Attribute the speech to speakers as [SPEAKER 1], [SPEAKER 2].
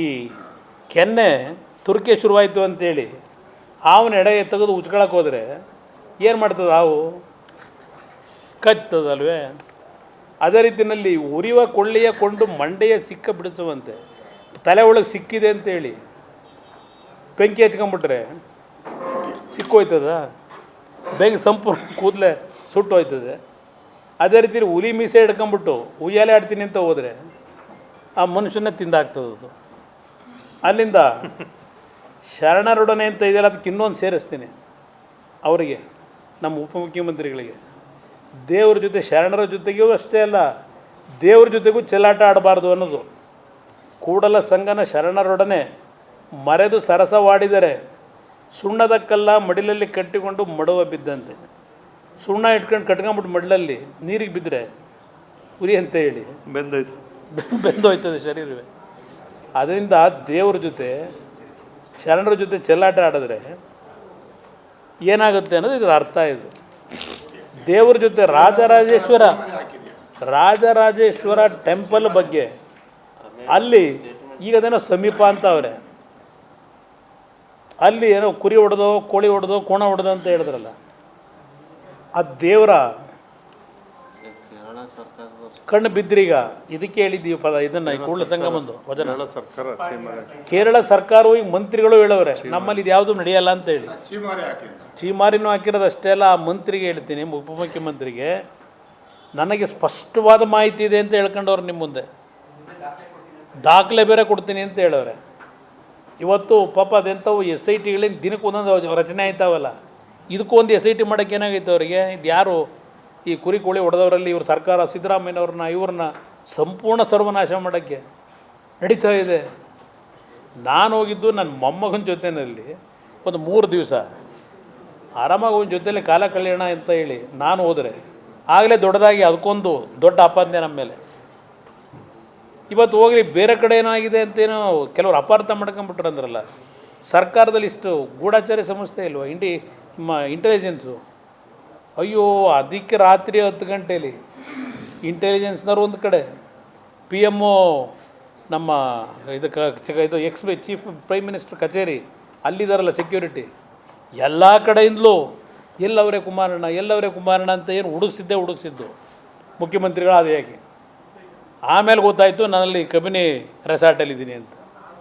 [SPEAKER 1] ಈ ಕೆನ್ನೆ ತುರ್ಕೆ ಶುರುವಾಯಿತು ಅಂತೇಳಿ ಹಾವಿನ ಎಡೆಗೆ ತೆಗೆದು ಉಚ್ಕೊಳಕ್ಕೆ ಹೋದರೆ ಏನು ಮಾಡ್ತದೆ ಹಾವು? ಕಚ್ತದಲ್ವೇ ಅದೇ ರೀತಿಯಲ್ಲಿ ಉರಿವ ಕೊಳ್ಳಿಯ ಕೊಂಡು ಮಂಡೆಯ ಸಿಕ್ಕ ಬಿಡಿಸುವಂತೆ ತಲೆ ಒಳಗೆ ಸಿಕ್ಕಿದೆ ಅಂತೇಳಿ ಬೆಂಕಿ ಹಚ್ಕೊಂಬಿಟ್ರೆ ಸಿಕ್ಕೋಯ್ತದ? ಬೆಂಕಿ ಸಂಪೂರ್ಣ ಕೂದಲೆ ಸುಟ್ಟು ಹೋಯ್ತದೆ ಅದೇ ರೀತಿ ಹುಲಿ ಮೀಸೆ ಹಿಡ್ಕೊಂಬಿಟ್ಟು ಉಯ್ಯಾಲೆ ಆಡ್ತೀನಿ ಅಂತ ಹೋದರೆ ಆ ಮನುಷ್ಯನ ತಿಂದಾಗ್ತದದು. ಅಲ್ಲಿಂದ ಶರಣರೊಡನೆ ಅಂತ ಇದೆಯಲ್ಲ ಅದಕ್ಕೆ ಇನ್ನೊಂದು ಸೇರಿಸ್ತೀನಿ ಅವರಿಗೆ ನಮ್ಮ ಉಪಮುಖ್ಯಮಂತ್ರಿಗಳಿಗೆ. ದೇವ್ರ ಜೊತೆ ಶರಣರ ಜೊತೆಗೂ ಅಷ್ಟೇ ಅಲ್ಲ ದೇವ್ರ ಜೊತೆಗೂ ಚೆಲ್ಲಾಟ ಆಡಬಾರ್ದು ಅನ್ನೋದು. ಕೂಡಲ ಸಂಘನ ಶರಣರೊಡನೆ ಮರೆದು ಸರಸವಾಡಿದರೆ ಸುಣ್ಣದ ಕಲ್ಲ ಮಡಿಲಲ್ಲಿ ಕಟ್ಟಿಕೊಂಡು ಮಡುವ ಬಿದ್ದಂತೆ. ಸುಣ್ಣ ಇಟ್ಕೊಂಡು ಕಟ್ಕೊಂಬಿಟ್ಟು ಮಡಿಲಲ್ಲಿ ನೀರಿಗೆ ಬಿದ್ದರೆ ಉರಿ ಅಂತ ಹೇಳಿ.
[SPEAKER 2] ಬೆಂದೋಯ್ತು.
[SPEAKER 1] ಬೆಂದೋಯ್ತದೆ ಶರೀರವೇ. ಅದರಿಂದ ದೇವ್ರ ಜೊತೆ, ಶರಣರ ಜೊತೆ ಚೆಲ್ಲಾಟ ಆಡಿದ್ರೆ ಏನಾಗುತ್ತೆ ಅನ್ನೋದು ಇದರ ಅರ್ಥ ಇದು. ದೇವ್ರ ಜೊತೆ ರಾಜರಾಜೇಶ್ವರ ರಾಜರಾಜೇಶ್ವರ ಟೆಂಪಲ್ ಬಗ್ಗೆ ಅಲ್ಲಿ ಈಗ ಅದೇನೋ ಸಮೀಪ ಅಂತ ಅವ್ರೆ. ಅಲ್ಲಿ ಏನೋ ಕುರಿ ಹೊಡೆದೋ, ಕೋಳಿ ಹೊಡೆದೋ, ಕೋಣ ಹೊಡೆದೋ ಅಂತ ಹೇಳಿದ್ರಲ್ಲ. ಆ ದೇವರ ಕಣ್ಣು ಬಿದ್ದ್ರೀಗ ಇದಕ್ಕೆ ಹೇಳಿದ್ದೀವಿ ಪದ ಇದನ್ನ ಈ ಕೂಡಲ ಸಂಗಮಂದು ವಚನ
[SPEAKER 2] ಕೇರಳ ಸರ್ಕಾರ
[SPEAKER 1] ಕೇರಳ ಸರ್ಕಾರವು ಈಗ ಮಂತ್ರಿಗಳು ಹೇಳವ್ರೆ ನಮ್ಮಲ್ಲಿ ಇದು ಯಾವುದು ನಡೆಯಲ್ಲ ಅಂತ ಹೇಳಿ.
[SPEAKER 3] ಚೀಮಾರಿ ಹಾಕಿದ್ರು.
[SPEAKER 1] ಚೀಮಾರಿನೂ ಹಾಕಿರೋದು ಅಷ್ಟೇ ಅಲ್ಲ ಆ ಮಂತ್ರಿಗೆ ಹೇಳ್ತೀನಿ ಉಪಮುಖ್ಯಮಂತ್ರಿಗೆ. ನನಗೆ ಸ್ಪಷ್ಟವಾದ ಮಾಹಿತಿ ಇದೆ ಅಂತ ಹೇಳ್ಕೊಂಡವ್ರು ನಿಮ್ಮ ಮುಂದೆ. ದಾಖಲೆ ಬೇರೆ ಕೊಡ್ತೀನಿ ಅಂತ ಹೇಳವ್ರೆ. ಇವತ್ತು ಪಾಪ ಅದೆಂಥವು ಎಸ್ ಐ ಟಿಗಳಿಂದ ದಿನಕ್ಕೆ ಒಂದೊಂದು ರಚನೆ ಆಯ್ತಾವಲ್ಲ. ಇದಕ್ಕೂ ಒಂದು ಎಸ್ ಐ ಟಿ ಮಾಡೋಕ್ಕೆ ಏನಾಗೈತೆ ಅವರಿಗೆ? ಇದು ಯಾರು ಈ ಕುರಿ ಕೋಳಿ ಹೊಡೆದವರಲ್ಲಿ ಇವ್ರ ಸರ್ಕಾರ ಸಿದ್ದರಾಮಯ್ಯನವ್ರನ್ನ, ಇವ್ರನ್ನ ಸಂಪೂರ್ಣ ಸರ್ವನಾಶ ಮಾಡೋಕ್ಕೆ ನಡೀತಾ ಇದೆ. ನಾನು ಹೋಗಿದ್ದು ನನ್ನ ಮೊಮ್ಮಗನ ಜೊತೆಯಲ್ಲಿ ಒಂದು ಮೂರು ದಿವಸ. ಆರಾಮಾಗಿ ಅವನ ಜೊತೆಯಲ್ಲಿ ಕಾಲ ಕಲ್ಯಾಣ ಅಂತ ಹೇಳಿ ನಾನು ಹೋದರೆ. ಆಗಲೇ ದೊಡ್ಡದಾಗಿ ಅದಕ್ಕೊಂದು ದೊಡ್ಡ ಆಪಾದನೆ ನಮ್ಮ ಮೇಲೆ. ಇವತ್ತು ಹೋಗಲಿ, ಬೇರೆ ಕಡೆ ಏನಾಗಿದೆ ಅಂತೇನೋ ಕೆಲವರು ಅಪಾರ್ಥ ಮಾಡ್ಕೊಂಬಿಟ್ರಂದ್ರಲ್ಲ. ಸರ್ಕಾರದಲ್ಲಿ ಇಷ್ಟು ಗೂಢಾಚಾರ್ಯ ಸಂಸ್ಥೆ ಇಲ್ವ? ಇಂಡಿ ಇಂಟೆಲಿಜೆನ್ಸು ಅಯ್ಯೋ, ಅದಕ್ಕೆ ರಾತ್ರಿ ಹತ್ತು ಗಂಟೇಲಿ ಇಂಟೆಲಿಜೆನ್ಸ್ನವ್ರು ಒಂದು ಕಡೆ. ಪಿ ಎಮ್ಮು ನಮ್ಮ ಇದಕ್ಕೆ ಇದು ಎಕ್ಸ್ ಚೀಫ್ ಪ್ರೈಮ್ ಮಿನಿಸ್ಟರ್ ಕಚೇರಿ ಅಲ್ಲಿದ್ದಾರಲ್ಲ ಸೆಕ್ಯೂರಿಟಿ ಎಲ್ಲ ಕಡೆಯಿಂದಲೂ ಎಲ್ಲವರೇ ಕುಮಾರಣ್ಣ ಎಲ್ಲವರೇ ಕುಮಾರಣ್ಣ ಅಂತ ಏನು ಹುಡುಗಿಸಿದ್ದೇ ಹುಡುಗಿಸಿದ್ದು ಮುಖ್ಯಮಂತ್ರಿಗಳು ಅದು ಯಾಕೆ ಆಮೇಲೆ ಗೊತ್ತಾಯಿತು ನಾನಲ್ಲಿ ಕಬಿನಿ ರೆಸಾರ್ಟಲ್ಲಿದ್ದೀನಿ ಅಂತ.